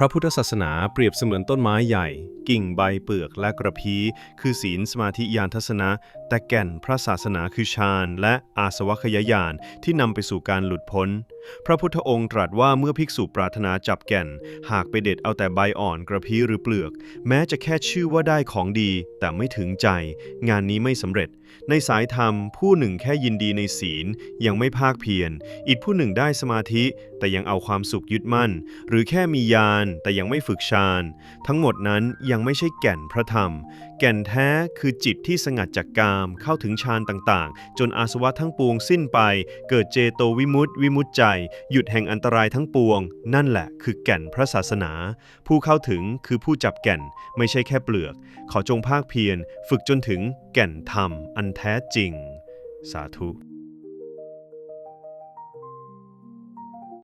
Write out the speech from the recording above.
พระพุทธศาสนาเปรียบเสมือนต้นไม้ใหญ่ กิ่งใบเปลือกและกระพี้ คือศีลสมาธิญาณทัศนะ แต่แก่นพระศาสนาคือฌานและอาสวัคยญาณที่นำไปสู่การหลุดพ้น พระพุทธองค์ตรัสว่าเมื่อภิกษุปรารถนาจับแก่น หากไปเด็ดเอาแต่ใบอ่อนกระพี้หรือเปลือก แม้จะแค่ชื่อว่าได้ของดี แต่ไม่ถึงใจ งานนี้ไม่สำเร็จในสายธรรมผู้หนึ่งแค่ยินดีในศีลยังไม่ภาคเพียร อีกผู้หนึ่งได้สมาธิแต่ยังเอาความสุขยึดมั่น หรือแค่มีญาณแต่ยังไม่ฝึกฌานทั้งหมดนั้นยังไม่ใช่แก่นพระธรรม แก่นแท้คือจิตที่สงัดจากกามเข้าถึงฌานต่างๆ จนอาสวะทั้งปวงสิ้นไป เกิดเจโตวิมุตติ วิมุตติใจ หยุดแห่งอันตรายทั้งปวง นั่นแหละคือแก่นพระศาสนา ผู้เข้าถึงคือผู้จับแก่นไม่ใช่แค่เปลือก ขอจงภาคเพียรฝึกจนถึงแก่นธรรมอันแท้จริง สาธุ